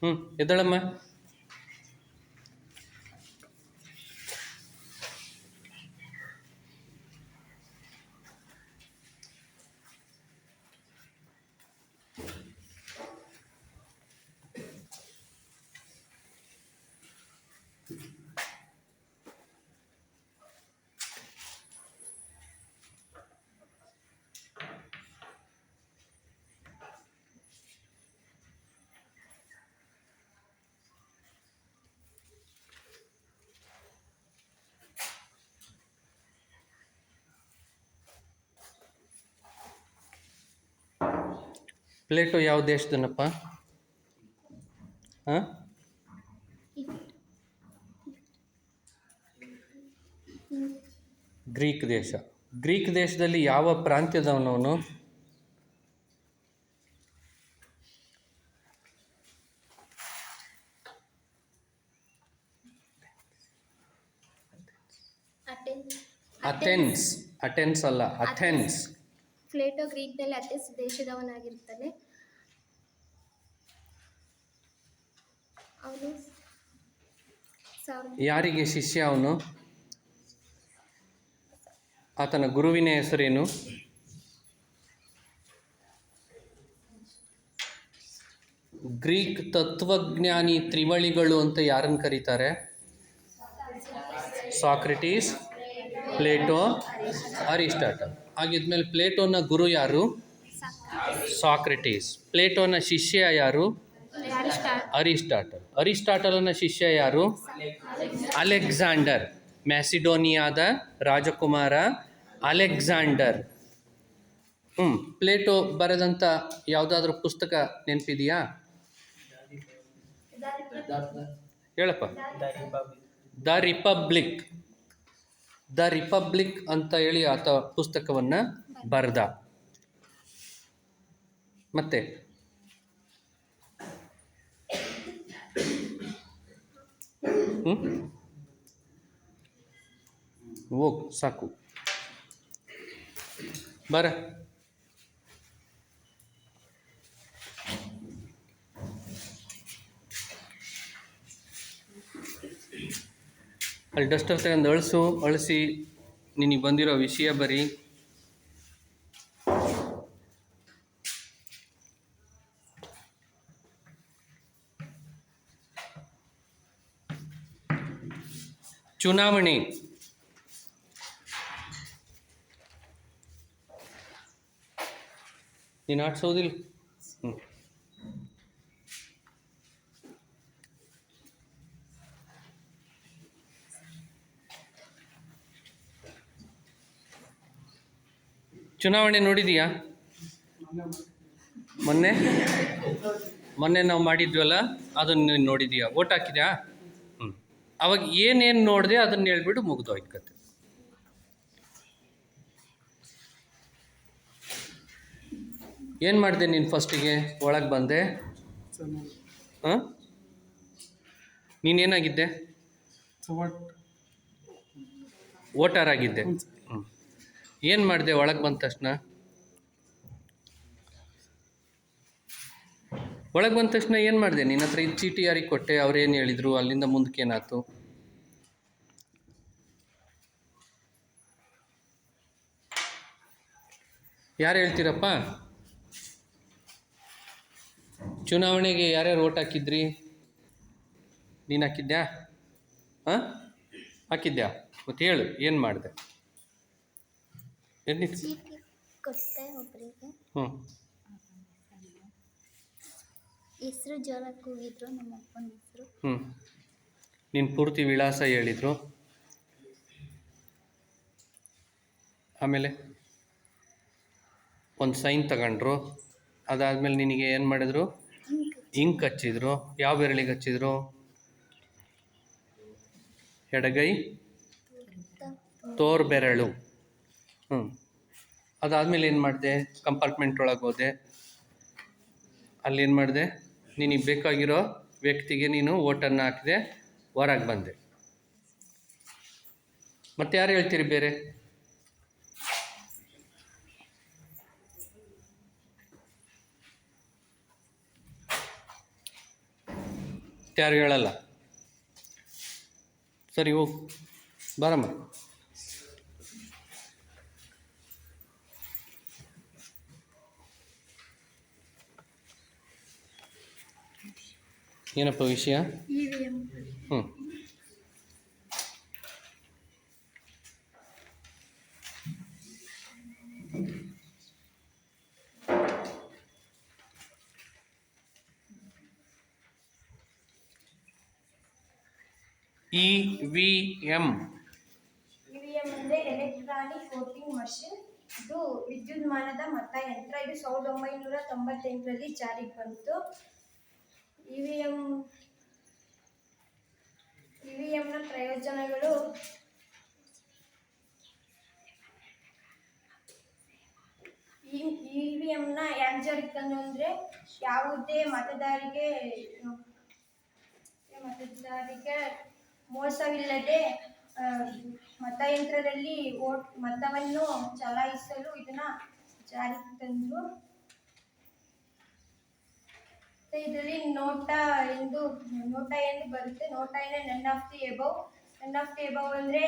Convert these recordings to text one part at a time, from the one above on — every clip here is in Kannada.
ಹ್ಞೂ ಎದ್ದಳಮ್ಮ ಪ್ಲೇಟು ಯಾವ ದೇಶದನಪ್ಪ? ಹಾಂ? ಗ್ರೀಕ್ ದೇಶ. ಗ್ರೀಕ್ ದೇಶದಲ್ಲಿ ಯಾವ ಪ್ರಾಂತ್ಯದವನವನು? ಅಥೆನ್ಸ್ ಅಥೆನ್ಸ್ ಅಲ್ಲ ಅಥೆನ್ಸ್ ಪ್ಲೇಟೋ ಗ್ರೀಕ್ನಲ್ಲಿ ಅಟೆನ್ಸ್ ದೇಶದವನಾಗಿರ್ತಾನೆ. ಅವನು ಯಾರಿಗೆ ಶಿಷ್ಯ ಅವನು? ಆತನ ಗುರುವಿನ ಹೆಸರೇನು? ಗ್ರೀಕ್ ತತ್ವಜ್ಞಾನಿ ತ್ರಿವಳಿಗಳು ಅಂತ ಯಾರನ್ನು ಕರೀತಾರೆ? Socrates, Plato, Aristotle. ಹಾಗಿದ್ಮೇಲೆ ಪ್ಲೇಟೋನ ಗುರು ಯಾರು? ಸಾಕ್ರೆಟೀಸ್. ಪ್ಲೇಟೋನ ಶಿಷ್ಯ ಯಾರು? ಅರಿಸ್ಟಾಟ್ ಅರಿಸ್ಟಾಟಲ್. ಅರಿಸ್ಟಾಟಲನ ಶಿಷ್ಯ ಯಾರು? ಅಲೆಕ್ಸಾಂಡರ್. ಮ್ಯಾಸಿಡೋನಿಯಾದ ರಾಜಕುಮಾರ ಅಲೆಕ್ಸಾಂಡರ್. ಹ್ಞೂ ಪ್ಲೇಟೋ ಬರೆದಂಥ ಯಾವುದಾದ್ರೂ ಪುಸ್ತಕ ನೆನಪಿದೆಯಾ? ಹೇಳಪ್ಪ. The republic. ದ ರಿಪಬ್ಲಿಕ್ ಅಂತ ಹೇಳಿ ಆತ ಪುಸ್ತಕವನ್ನು ಬರೆದ. ಮತ್ತೆ. ಹೋಗು ಸಾಕು. ಬರ. ಅಲ್ಲಿ ಡಸ್ಟರ್ ತಗೊಂಡು ಅಳಿಸು ಅಳಿಸಿ ನಿನಗೆ ಬಂದಿರೋ ವಿಷಯ ಬರೀ. ಚುನಾವಣೆ. ನೀನು ಆಡ್ಸೋದಿಲ್ಲ? ಹ್ಞೂ ಚುನಾವಣೆ ನೋಡಿದೀಯಾ? ಮೊನ್ನೆ? ಮೊನ್ನೆ ನಾವು ಮಾಡಿದ್ವಲ್ಲ ಅದನ್ನು ನೀನು ನೋಡಿದೀಯಾ? ಓಟ್ ಹಾಕಿದ್ಯಾ? ಹ್ಞೂ ಅವಾಗ ಏನೇನು ನೋಡಿದೆ ಅದನ್ನ ಹೇಳ್ಬಿಟ್ಟು ಮುಗ್ದೋಯ್ತು ಕತೆ. ಏನು ಮಾಡಿದೆ ನೀನು ಫಸ್ಟಿಗೆ? ಒಳಗೆ ಬಂದೆ? ಹಾಂ? ನೀನೇನಾಗಿದ್ದೆ ವೋಟರ್ ಆಗಿದ್ದೆ. ಹ್ಞೂ ಏನು ಮಾಡಿದೆ ಒಳಗೆ ಬಂದ ತಕ್ಷಣ? ಒಳಗೆ ಬಂದ ತಕ್ಷಣ ಏನು ಮಾಡಿದೆ? ನಿನ್ನ ಹತ್ರ ಇದು ಚೀಟಿ ಯಾರಿಗೆ ಕೊಟ್ಟೆ? ಅವ್ರು ಏನು ಹೇಳಿದರು? ಅಲ್ಲಿಂದ ಮುಂದಕ್ಕೆ ಏನಾಯ್ತು? ಯಾರು ಹೇಳ್ತೀರಪ್ಪ? ಚುನಾವಣೆಗೆ ಯಾರ್ಯಾರು ಓಟ್ ಹಾಕಿದ್ರಿ? ನೀನು ಹಾಕಿದ್ಯಾ? ಹಾಂ? ಹಾಕಿದ್ಯಾ? ಮತ್ತೆ ಹೇಳು, ಏನು ಮಾಡಿದೆ? ಚೀಟಿ ಕೊಟ್ಟೆ ಒಬ್ಬರಿಗೆ ಹ್ಞೂ. ಹೆಸರು ಕೂಗಿದ್ರು ನಮ್ಮ ಅಪ್ಪನ ಹೆಸರು. ಹ್ಞೂ. ನಿನ್ನ ಪೂರ್ತಿ ವಿಳಾಸ ಹೇಳಿದರು? ಆಮೇಲೆ? ಒಂದು ಸೈನ್ ತಗೊಂಡ್ರು. ಅದಾದಮೇಲೆ ನಿನಗೆ ಏನು ಮಾಡಿದ್ರು? ಇಂಕ್ ಹಚ್ಚಿದ್ರು. ಯಾವ ಬೆರಳಿಗೆ ಹಚ್ಚಿದ್ರು? ಎಡಗೈ? ತೋರ್ ಬೆರಳು ಹ್ಞೂ ಅದಾದಮೇಲೆ ಏನು ಮಾಡಿದೆ? ಕಂಪಾರ್ಟ್ಮೆಂಟ್ ಒಳಗೆ ಹೋದೆ. ಅಲ್ಲಿ ಏನು ಮಾಡಿದೆ? ನಿನಗೆ ಬೇಕಾಗಿರೋ ವ್ಯಕ್ತಿಗೆ ನೀನು ಓಟನ್ನು ಹಾಕಿದೆ ಹೊರಗೆ ಬಂದೆ. ಮತ್ತೆ ಯಾರು ಹೇಳ್ತೀರಿ ಬೇರೆ? ಯಾರು ಹೇಳಲ್ಲ? ಸರಿ ಓ ಬರಮ್ಮ. ಏನಪ್ಪ ವಿಷಯ? ಹ್ಞೂ ಇ ವಿ ಎಂ ಇವಿಎಂ ಅಂದರೆ ಎಲೆಕ್ಟ್ರಾನಿಕ್ ವೋಟಿಂಗ್ ಮಷಿನ್ ಇದು ವಿದ್ಯುನ್ಮಾನದ ಮತಯಂತ್ರ ಇದು ಸಾವಿರದ ಒಂಬೈನೂರ ತೊಂಬತ್ತೆಂಟರಲ್ಲಿ ಜಾರಿಗೆ ಬಂತು. ಇವಿಎಂ ಇವಿಎಂನ ಪ್ರಯೋಜನಗಳು? ಇ ವಿ ಎಮ್ನ ಯಾಕೆ ಜಾರಿಗೆ ತಂದು ಅಂದರೆ ಯಾವುದೇ ಮತದಾರಿಗೆ ಮತದಾರರಿಗೆ ಮೋಸವಿಲ್ಲದೆ ಮತಯಂತ್ರದಲ್ಲಿ ವೋಟ್, ಮತವನ್ನು ಚಲಾಯಿಸಲು ಇದನ್ನ ಜಾರಿಗೆ ತಂದರು. ಮತ್ತೆ ಇದರಲ್ಲಿ ನೋಟ ಎಂದು ನೋಟ ಎಂದು ಬರುತ್ತೆ? ನೋಟ ಅಂದರೆ none of the above none of the above ಅಂದರೆ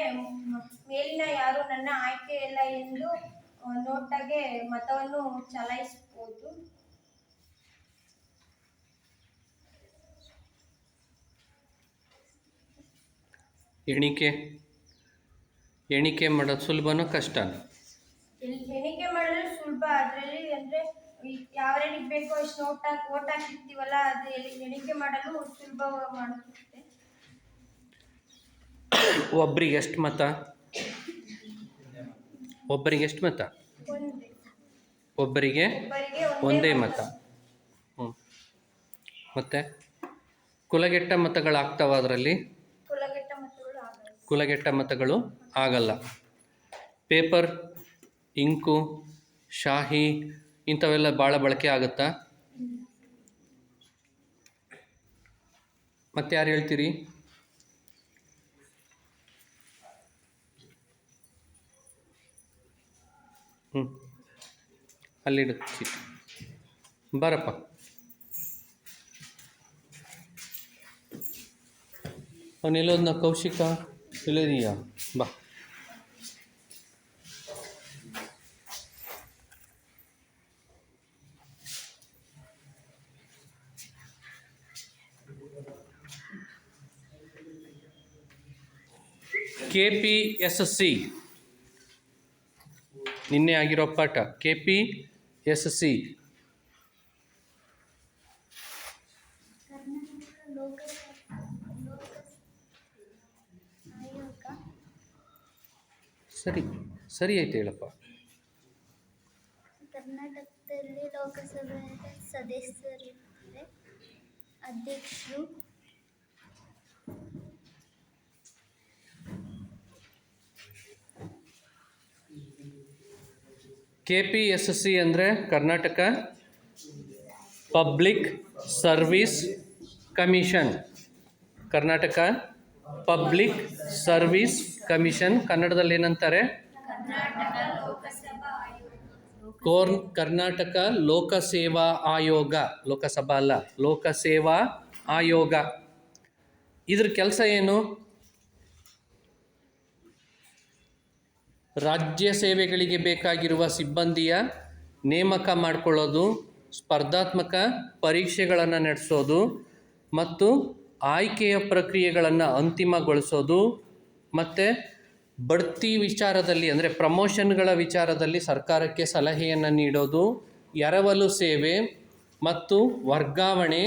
ಮೇಲಿನ ಯಾರು ನನ್ನ ಆಯ್ಕೆ ಇಲ್ಲ ಎಂದು ನೋಟಗೆ ಮತವನ್ನು ಚಲಾಯಿಸ್ಬೋದು ಎಣಿಕೆ. ಎಣಿಕೆ ಮಾಡೋದು ಸುಲಭನೋ ಕಷ್ಟ ಎಣಿಕೆ ಮಾಡಲು ಸುಲಭ. ಅದರಲ್ಲಿ ಅಂದರೆ ಯಾವ್ಯಾರಿಗೆ ಬೇಕೋ ಅಷ್ಟು ನೋಟ್ ಹಾಕಿ ಓಟ್ ಹಾಕಿರ್ತೀವಲ್ಲ ಅದು ಎಣಿಕೆ ಮಾಡಲು ಸುಲಭ ಮಾಡುತ್ತೆ. ಒಬ್ರಿಗೆ ಎಷ್ಟು ಮತ? ಒಬ್ಬರಿಗೆ ಎಷ್ಟು ಮತ? ಒಬ್ಬರಿಗೆ ಒಂದೇ ಮತ. ಮತ್ತೆ ಮತ್ತು? ಕುಲಗೆಟ್ಟ ಆಗ್ತಾವ ಅದರಲ್ಲಿ? ಕುಲಗೆಟ್ಟ ಮತಗಳು ಆಗಲ್ಲ. ಪೇಪರ್ ಇಂಕು ಶಾಹಿ ಇಂಥವೆಲ್ಲ ಭಾಳ ಬಳಕೆ ಆಗುತ್ತಾ? ಮತ್ತೆ ಯಾರು ಹೇಳ್ತೀರಿ? ಹ್ಞೂ ಅಲ್ಲಿಡು ಚೀಟಿ ಬರಪ್ಪ. ಅವನೆಲ್ಲೋದ್ನ ಕೌಶಿಕ ಇಲ್ಲಿದೆಯಾ ಬಾ. ಕೆ ಪಿ ಎಸ್ ಸಿ ನಿನ್ನೆ ಆಗಿರೋ ಪಾಠ ಕೆ ಪಿ ಎಸ್ ಸಿ ಸರಿ ಸರಿ ಆಯ್ತು ಹೇಳಪ್ಪ. ಕರ್ನಾಟಕದಲ್ಲಿ ಲೋಕಸಭೆ ಸದಸ್ಯರಿದ್ದಾರೆ. ಅಧ್ಯಕ್ಷರು ಕೆ ಪಿ ಎಸ್ ಸಿ ಅಂದರೆ Karnataka public service commission. Karnataka public service commission ಕನ್ನಡದಲ್ಲಿ ಏನಂತಾರೆ? ಕೋರ್ ಕರ್ನಾಟಕ ಲೋಕಸೇವಾ ಆಯೋಗ. ಲೋಕಸಭಾ ಅಲ್ಲ, ಲೋಕಸೇವಾ ಆಯೋಗ. ಇದ್ರ ಕೆಲಸ ಏನು? ರಾಜ್ಯ ಸೇವೆಗಳಿಗೆ ಬೇಕಾಗಿರುವ ಸಿಬ್ಬಂದಿಯ ನೇಮಕ ಮಾಡಿಕೊಳ್ಳೋದು, ಸ್ಪರ್ಧಾತ್ಮಕ ಪರೀಕ್ಷೆಗಳನ್ನು ನಡೆಸೋದು ಮತ್ತು ಆಯ್ಕೆಯ ಪ್ರಕ್ರಿಯೆಗಳನ್ನು ಅಂತಿಮಗೊಳಿಸೋದು ಮತ್ತು ಬಡ್ತಿ ವಿಚಾರದಲ್ಲಿ ಅಂದರೆ ಪ್ರಮೋಷನ್ಗಳ ವಿಚಾರದಲ್ಲಿ ಸರ್ಕಾರಕ್ಕೆ ಸಲಹೆಯನ್ನು ನೀಡೋದು, ಎರವಲು ಸೇವೆ ಮತ್ತು ವರ್ಗಾವಣೆ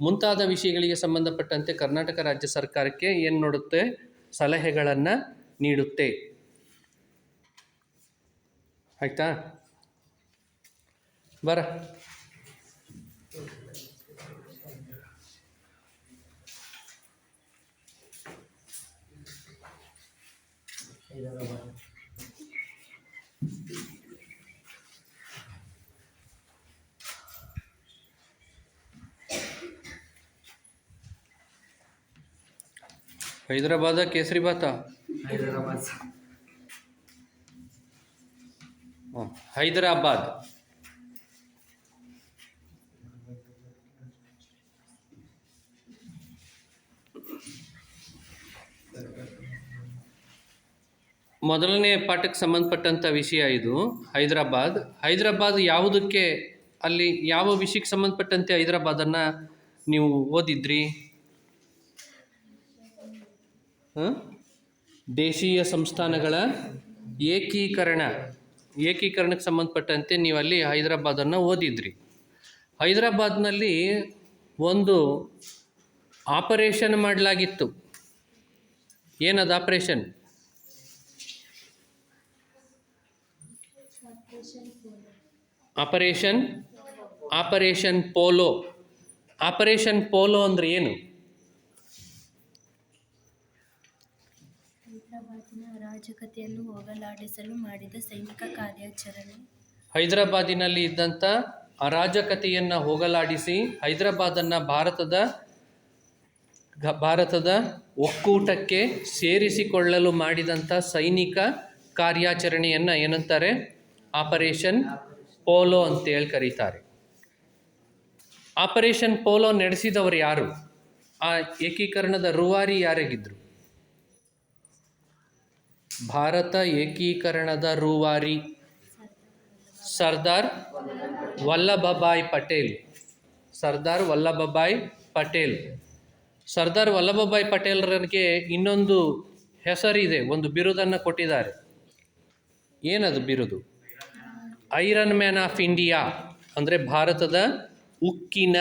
ಮುಂತಾದ ವಿಷಯಗಳಿಗೆ ಸಂಬಂಧಪಟ್ಟಂತೆ ಕರ್ನಾಟಕ ರಾಜ್ಯ ಸರ್ಕಾರಕ್ಕೆ ಏನು ನೋಡುತ್ತೆ? ಸಲಹೆಗಳನ್ನು ನೀಡುತ್ತೆ. ಆಯ್ತಾ ಬರ ಹೈದರಾಬಾದ ಕೇಸರಿ ಬಾತ ಹೈದರಾಬಾದ್ ಹ್ಮ್. ಹೈದರಾಬಾದ್. ಮೊದಲನೇ ಪಾಠಕ್ಕೆ ಸಂಬಂಧಪಟ್ಟಂಥ ವಿಷಯ ಇದು, ಹೈದರಾಬಾದ್. ಹೈದರಾಬಾದ್ ಯಾವುದಕ್ಕೆ ಅಲ್ಲಿ ಯಾವ ವಿಷಯಕ್ಕೆ ಸಂಬಂಧಪಟ್ಟಂತೆ ಹೈದರಾಬಾದನ್ನು ನೀವು ಓದಿದ್ರಿ? ದೇಶೀಯ ಸಂಸ್ಥಾನಗಳ ಏಕೀಕರಣ. ಏಕೀಕರಣಕ್ಕೆ ಸಂಬಂಧಪಟ್ಟಂತೆ ನೀವು ಅಲ್ಲಿ ಹೈದರಾಬಾದನ್ನು ಓದಿದ್ರಿ. ಹೈದರಾಬಾದ್ನಲ್ಲಿ ಒಂದು ಆಪರೇಷನ್ ಮಾಡಲಾಗಿತ್ತು. ಏನದು operation? Operation? Operation Polo. Operation Polo ಅಂದರೆ ಏನು? ಅರಾಜಕತೆಯನ್ನು ಹೋಗಲಾಡಿಸಲು ಮಾಡಿದ ಸೈನಿಕ ಕಾರ್ಯಾಚರಣೆ. ಹೈದರಾಬಾದಿನಲ್ಲಿ ಇದ್ದಂಥ ಅರಾಜಕತೆಯನ್ನು ಹೋಗಲಾಡಿಸಿ ಹೈದರಾಬಾದನ್ನು ಭಾರತದ ಭಾರತದ ಒಕ್ಕೂಟಕ್ಕೆ ಸೇರಿಸಿಕೊಳ್ಳಲು ಮಾಡಿದಂಥ ಸೈನಿಕ ಕಾರ್ಯಾಚರಣೆಯನ್ನು ಏನಂತಾರೆ? ಆಪರೇಷನ್ ಪೋಲೋ ಅಂತೇಳಿ ಕರೀತಾರೆ. ಆಪರೇಷನ್ ಪೋಲೋ ನಡೆಸಿದವರು ಯಾರು? ಆ ಏಕೀಕರಣದ ರೂವಾರಿ ಯಾರಿಗಿದ್ರು? ಭಾರತ ಏಕೀಕರಣದ ರೂವಾರಿ. ಸರ್ದಾರ್ ವಲ್ಲಭಭಾಯ್ ಪಟೇಲ್. ಸರ್ದಾರ್ ವಲ್ಲಭಭಾಯ್ ಪಟೇಲ್. ಸರ್ದಾರ್ ವಲ್ಲಭಭಾಯ್ ಪಟೇಲ್ರಿಗೆ ಇನ್ನೊಂದು ಹೆಸರಿದೆ, ಒಂದು ಬಿರುದನ್ನು ಕೊಟ್ಟಿದ್ದಾರೆ. ಏನದು ಬಿರುದು? ಐರನ್ ಮ್ಯಾನ್ ಆಫ್ ಇಂಡಿಯಾ, ಅಂದರೆ ಭಾರತದ ಉಕ್ಕಿನ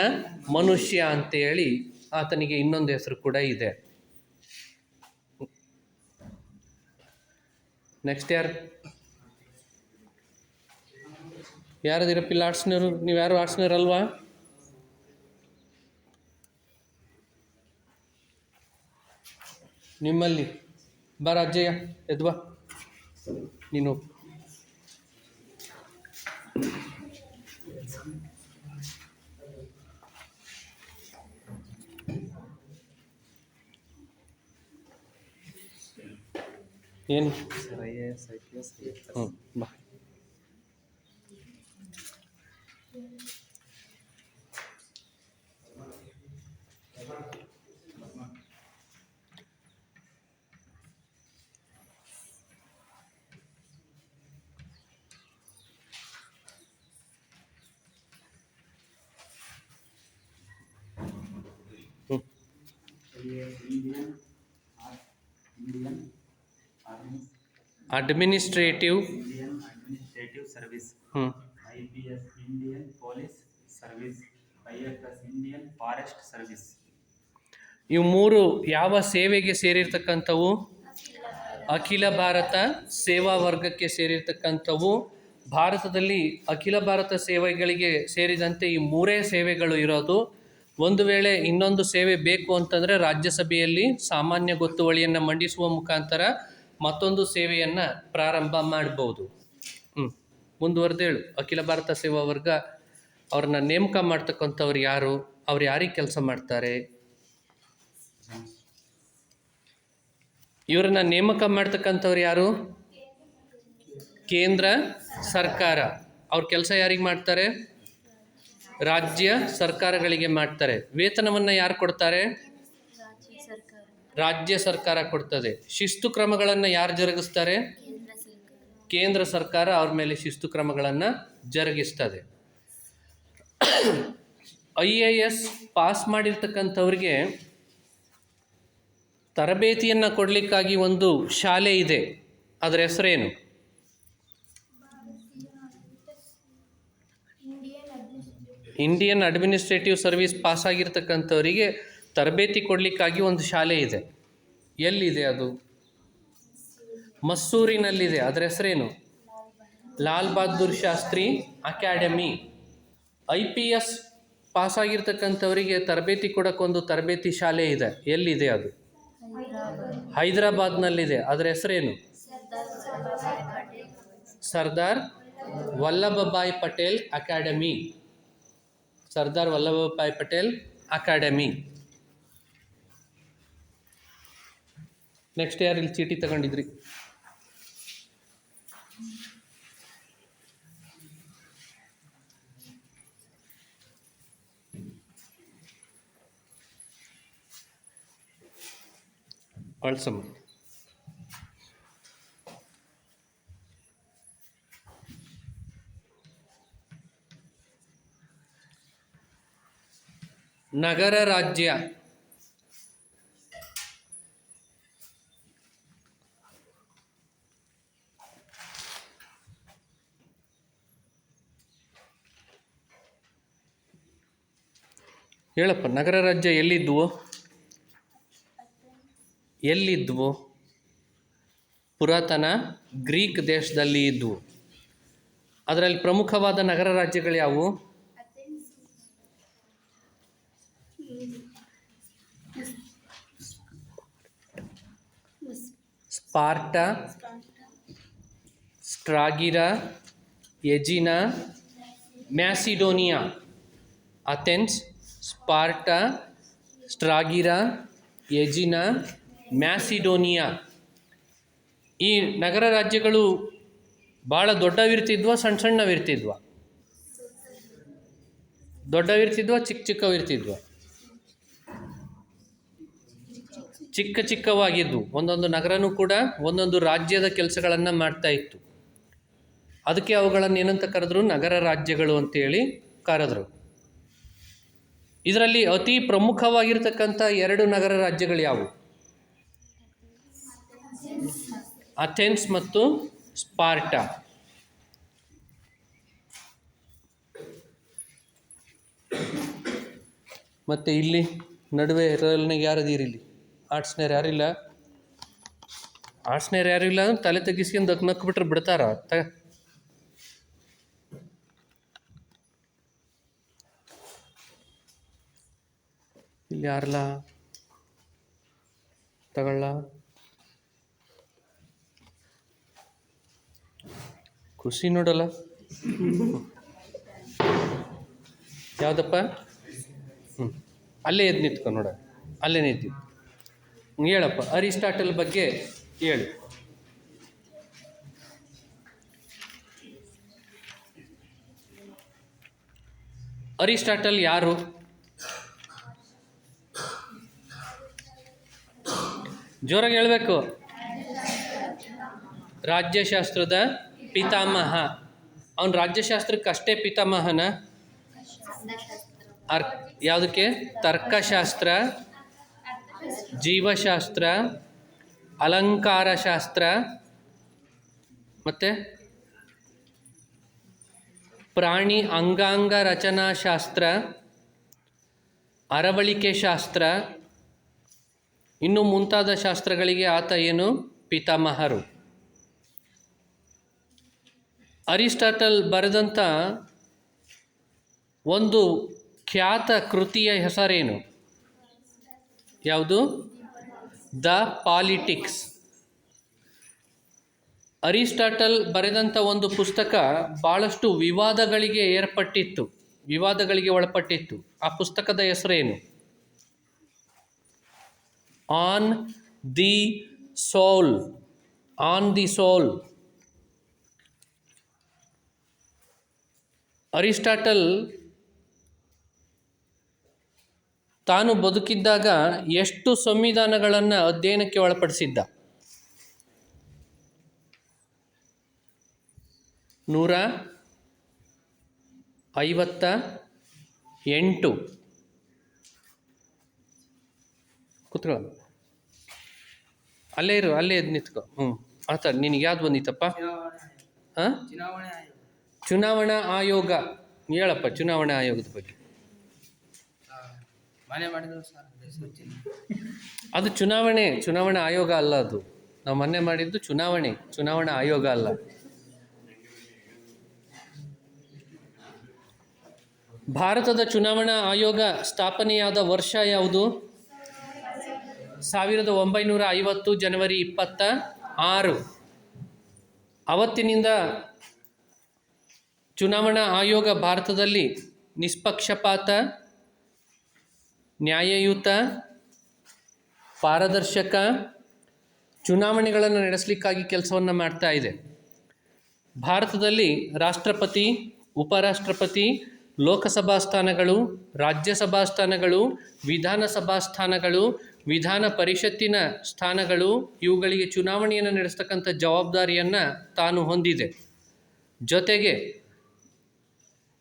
ಮನುಷ್ಯ ಅಂತೇಳಿ ಆತನಿಗೆ ಇನ್ನೊಂದು ಹೆಸರು ಕೂಡ ಇದೆ. ನೆಕ್ಸ್ಟ್ ಯಾರು? ಯಾರದಿರಪ್ಪಿಲ್ಲ ಆರ್ಟ್ಸ್ನವರು ನೀವು ಯಾರು ಆರ್ಟ್ಸ್ನವ್ರು ಅಲ್ವಾ? ನಿಮ್ಮಲ್ಲಿ. ಬರ ಅಜ್ಜಯ್ಯ ಎದ್ವಾ ನೀನು. ಏನು ಹ್ಞೂ ಬಾ ಹ್ಞೂ ಅಡ್ಮಿನಿಸ್ಟ್ರೇಟಿವ್ ಅಡ್ಮಿನಿಸ್ಟ್ರೇಟಿವ್ ಸರ್ವಿಸ್ ಹ್ಞೂ I P S Indian police service I F S Indian forest service ಇವು ಮೂರು ಯಾವ ಸೇವೆಗೆ ಸೇರಿರ್ತಕ್ಕಂಥವು? ಅಖಿಲ ಭಾರತ ಸೇವಾ ವರ್ಗಕ್ಕೆ ಸೇರಿರ್ತಕ್ಕಂಥವು. ಭಾರತದಲ್ಲಿ ಅಖಿಲ ಭಾರತ ಸೇವೆಗಳಿಗೆ ಸೇರಿದಂತೆ ಈ ಮೂರೇ ಸೇವೆಗಳು ಇರೋದು. ಒಂದು ವೇಳೆ ಇನ್ನೊಂದು ಸೇವೆ ಬೇಕು ಅಂತಂದರೆ ರಾಜ್ಯಸಭೆಯಲ್ಲಿ ಸಾಮಾನ್ಯ ಗೊತ್ತುವಳಿಯನ್ನು ಮಂಡಿಸುವ ಮುಖಾಂತರ ಮತ್ತೊಂದು ಸೇವೆಯನ್ನ ಪ್ರಾರಂಭ ಮಾಡಬಹುದು ಹ್ಞೂ ಮುಂದುವರೆದೇಳು. ಅಖಿಲ ಭಾರತ ಸೇವಾ ವರ್ಗ ಅವ್ರನ್ನ ನೇಮಕ ಮಾಡ್ತಕ್ಕಂಥವ್ರು ಯಾರು? ಅವ್ರು ಯಾರಿಗೆ ಕೆಲಸ ಮಾಡ್ತಾರೆ? ಇವ್ರನ್ನ ನೇಮಕ ಮಾಡ್ತಕ್ಕಂಥವ್ರು ಯಾರು? ಕೇಂದ್ರ ಸರ್ಕಾರ. ಅವ್ರ ಕೆಲಸ ಯಾರಿಗೆ ಮಾಡ್ತಾರೆ? ರಾಜ್ಯ ಸರ್ಕಾರಗಳಿಗೆ ಮಾಡ್ತಾರೆ. ವೇತನವನ್ನು ಯಾರು ಕೊಡ್ತಾರೆ? ರಾಜ್ಯ ಸರ್ಕಾರ ಕೊಡ್ತದೆ. ಶಿಸ್ತು ಕ್ರಮಗಳನ್ನು ಯಾರು ಜರುಗಿಸ್ತಾರೆ? ಕೇಂದ್ರ ಸರ್ಕಾರ ಅವ್ರ ಮೇಲೆ ಶಿಸ್ತು ಕ್ರಮಗಳನ್ನು ಜರುಗಿಸ್ತದೆ. ಐ ಎ ಎಸ್ ಪಾಸ್ ಮಾಡಿರ್ತಕ್ಕಂಥವ್ರಿಗೆ ತರಬೇತಿಯನ್ನು ಕೊಡಲಿಕ್ಕಾಗಿ ಒಂದು ಶಾಲೆ ಇದೆ. ಅದರ ಹೆಸರೇನು? ಇಂಡಿಯನ್ ಅಡ್ಮಿನಿಸ್ಟ್ರೇಟಿವ್ ಸರ್ವಿಸ್ ಪಾಸ್ ಆಗಿರ್ತಕ್ಕಂಥವರಿಗೆ ತರಬೇತಿ ಕೊಡಲಿಕ್ಕಾಗಿ ಒಂದು ಶಾಲೆ ಇದೆ. ಎಲ್ಲಿದೆ ಅದು? ಮಸ್ಸೂರಿನಲ್ಲಿದೆ. ಅದರ ಹೆಸರೇನು? Lal Bahadur Shastri academy. I P S ಪಾಸಾಗಿರ್ತಕ್ಕಂಥವರಿಗೆ ತರಬೇತಿ ಕೊಡೋಕ್ಕೊಂದು ತರಬೇತಿ ಶಾಲೆ ಇದೆ. ಎಲ್ಲಿದೆ ಅದು? ಹೈದರಾಬಾದ್ ಹೈದರಾಬಾದ್ನಲ್ಲಿದೆ. ಅದರ ಹೆಸರೇನು? Sardar Vallabhbhai Patel academy. Sardar Vallabhbhai Patel academy. Next ಯಾರು ಇಲ್ಲಿ ಚೀಟಿ ತಗೊಂಡಿದ್ರಿ ಅಳ್ಸಮ್ಮ ನಗರ ರಾಜ್ಯ ಹೇಳಪ್ಪ, ನಗರ ರಾಜ್ಯ ಎಲ್ಲಿದ್ವು? ಎಲ್ಲಿದ್ವು? ಪುರಾತನ ಗ್ರೀಕ್ ದೇಶದಲ್ಲಿ ಇದ್ವು. ಅದರಲ್ಲಿ ಪ್ರಮುಖವಾದ ನಗರ ರಾಜ್ಯಗಳು ಯಾವುವು? Sparta, Stagira, Aegina, Macedonia, Athens Sparta, Stagira, Aegina, Macedonia. ಈ ನಗರ ರಾಜ್ಯಗಳು ಭಾಳ ದೊಡ್ಡವಿರ್ತಿದ್ವ ಸಣ್ಣ ಸಣ್ಣವಿರ್ತಿದ್ವ. ದೊಡ್ಡವಿರ್ತಿದ್ವ, ಚಿಕ್ಕ ಚಿಕ್ಕವಿರ್ತಿದ್ವ. ಚಿಕ್ಕ ಚಿಕ್ಕವಾಗಿದ್ವು. ಒಂದೊಂದು ನಗರನೂ ಕೂಡ ಒಂದೊಂದು ರಾಜ್ಯದ ಕೆಲಸಗಳನ್ನು ಮಾಡ್ತಾ ಇತ್ತು. ಅದಕ್ಕೆ ಅವುಗಳನ್ನು ಏನಂತ ಕರೆದ್ರು? ನಗರ ರಾಜ್ಯಗಳು ಅಂತೇಳಿ ಕರೆದ್ರು. ಇದರಲ್ಲಿ ಅತಿ ಪ್ರಮುಖವಾಗಿರ್ತಕ್ಕಂಥ ಎರಡು ನಗರ ರಾಜ್ಯಗಳು ಯಾವುವು? ಅಥೆನ್ಸ್ ಮತ್ತು ಸ್ಪಾರ್ಟಾ. ಮತ್ತು ಇಲ್ಲಿ ನಡುವೆ ರೋಲ್ನಾಗ ಯಾರದೀರಿ ಇಲ್ಲಿ? ಆರ್ಟ್ಸ್ನೇರ್ ಯಾರಿಲ್ಲ ಆರ್ಟ್ಸ್ನೇರ್ ಯಾರಿಲ್ಲ ತಲೆ ತೆಗಿಸ್ಕೊಂಡು ನಕ್ ಬಿಟ್ರೆ ಬಿಡ್ತಾರ? ತ ಇಲ್ಲಿ ಯಾರಲ್ಲ ತಗೊಳ್ಳ. ಖುಷಿ ನೋಡಲ್ಲ? ಯಾವುದಪ್ಪ? ಹ್ಞೂ ಅಲ್ಲೇ ಎದ್ದು ನಿಂತ್ಕೊ ನೋಡ. ಅಲ್ಲೇ ನಿಂತು ಹೇಳಪ್ಪ. ಅರಿಸ್ಟಾಟಲ್ ಬಗ್ಗೆ ಹೇಳು. ಅರಿಸ್ಟಾಟಲ್ ಯಾರು? ಜೋರಾಗಿ ಹೇಳಬೇಕು. ರಾಜ್ಯಶಾಸ್ತ್ರದ ಪಿತಾಮಹ. ಅವನು ರಾಜ್ಯಶಾಸ್ತ್ರಕ್ಕೆ ಅಷ್ಟೇ ಪಿತಾಮಹನ? ಅರ್, ಯಾವುದಕ್ಕೆ? ತರ್ಕಶಾಸ್ತ್ರ, ಜೀವಶಾಸ್ತ್ರ, ಅಲಂಕಾರಶಾಸ್ತ್ರ, ಮತ್ತು ಪ್ರಾಣಿ ಅಂಗಾಂಗ ರಚನಾಶಾಸ್ತ್ರ, ಅರವಳಿಕೆ ಶಾಸ್ತ್ರ ಇನ್ನು ಮುಂತಾದ ಶಾಸ್ತ್ರಗಳಿಗೆ ಆತ ಏನು? ಪಿತಾಮಹರು. ಅರಿಸ್ಟಾಟಲ್ ಬರೆದಂಥ ಒಂದು ಖ್ಯಾತ ಕೃತಿಯ ಹೆಸರೇನು? ಯಾವುದು? The politics. ಅರಿಸ್ಟಾಟಲ್ ಬರೆದಂಥ ಒಂದು ಪುಸ್ತಕ ಭಾಳಷ್ಟು ವಿವಾದಗಳಿಗೆ ಏರ್ಪಟ್ಟಿತ್ತು. ವಿವಾದಗಳಿಗೆ ಒಳಪಟ್ಟಿತ್ತು. ಆ ಪುಸ್ತಕದ ಹೆಸರೇನು? On the soul. On the soul. Aristotle ತಾನು ಬದುಕಿದ್ದಾಗ ಎಷ್ಟು ಸಂವಿಧಾನಗಳನ್ನು ಅಧ್ಯಯನಕ್ಕೆ ಒಳಪಡಿಸಿದ್ದ ನೂರ ಐವತ್ತ ಎಂಟು ಕೂತ್ಕೊಳ್ಳ ಅಲ್ಲೇ ಇರು, ಅಲ್ಲೇ ಎದ್ದು ನಿಂತ್ಕೊ. ಹ್ಞೂ. ಆತ, ನಿನಗೆ ಯಾವ್ದು ಬಂದಿತ್ತಪ್ಪ? ಹಾಂ? ಚುನಾವಣಾ ಆಯೋಗ. ಹೇಳಪ್ಪ, ಚುನಾವಣಾ ಆಯೋಗದ ಬಗ್ಗೆ. ಅದು ಚುನಾವಣೆ, ಚುನಾವಣಾ ಆಯೋಗ ಅಲ್ಲ ಅದು. ನಾವು ಮೊನ್ನೆ ಮಾಡಿದ್ದು ಚುನಾವಣೆ, ಚುನಾವಣಾ ಆಯೋಗ ಅಲ್ಲ. ಭಾರತದ ಚುನಾವಣಾ ಆಯೋಗ ಸ್ಥಾಪನೆಯಾದ ವರ್ಷ ಯಾವುದು? ಸಾವಿರದ ಒಂಬೈನೂರ ಐವತ್ತು ಜನವರಿ ಇಪ್ಪತ್ತ ಆರು. ಅವತ್ತಿನಿಂದ ಚುನಾವಣಾ ಆಯೋಗ ಭಾರತದಲ್ಲಿ ನಿಷ್ಪಕ್ಷಪಾತ, ನ್ಯಾಯಯುತ, ಪಾರದರ್ಶಕ ಚುನಾವಣೆಗಳನ್ನು ನಡೆಸಲಿಕ್ಕಾಗಿ ಕೆಲಸವನ್ನು ಮಾಡ್ತಾ ಇದೆ. ಭಾರತದಲ್ಲಿ ರಾಷ್ಟ್ರಪತಿ, ಉಪರಾಷ್ಟ್ರಪತಿ ಲೋಕಸಭಾ ಸ್ಥಾನಗಳು, ರಾಜ್ಯಸಭಾ ಸ್ಥಾನಗಳು, ವಿಧಾನಸಭಾ ಸ್ಥಾನಗಳು, ವಿಧಾನ ಪರಿಷತ್ತಿನ ಸ್ಥಾನಗಳು, ಇವುಗಳಿಗೆ ಚುನಾವಣೆಯನ್ನು ನಡೆಸ್ತಕ್ಕಂಥ ಜವಾಬ್ದಾರಿಯನ್ನು ತಾನು ಹೊಂದಿದೆ. ಜೊತೆಗೆ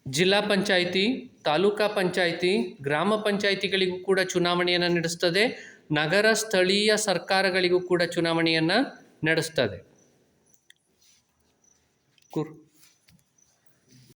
ಜಿಲ್ಲಾ ಪಂಚಾಯಿತಿ, ತಾಲೂಕಾ ಪಂಚಾಯಿತಿ, ಗ್ರಾಮ ಪಂಚಾಯಿತಿಗಳಿಗೂ ಕೂಡ ಚುನಾವಣೆಯನ್ನು ನಡೆಸ್ತದೆ. ನಗರ ಸ್ಥಳೀಯ ಸರ್ಕಾರಗಳಿಗೂ ಕೂಡ ಚುನಾವಣೆಯನ್ನು ನಡೆಸ್ತದೆ. ಕುರ್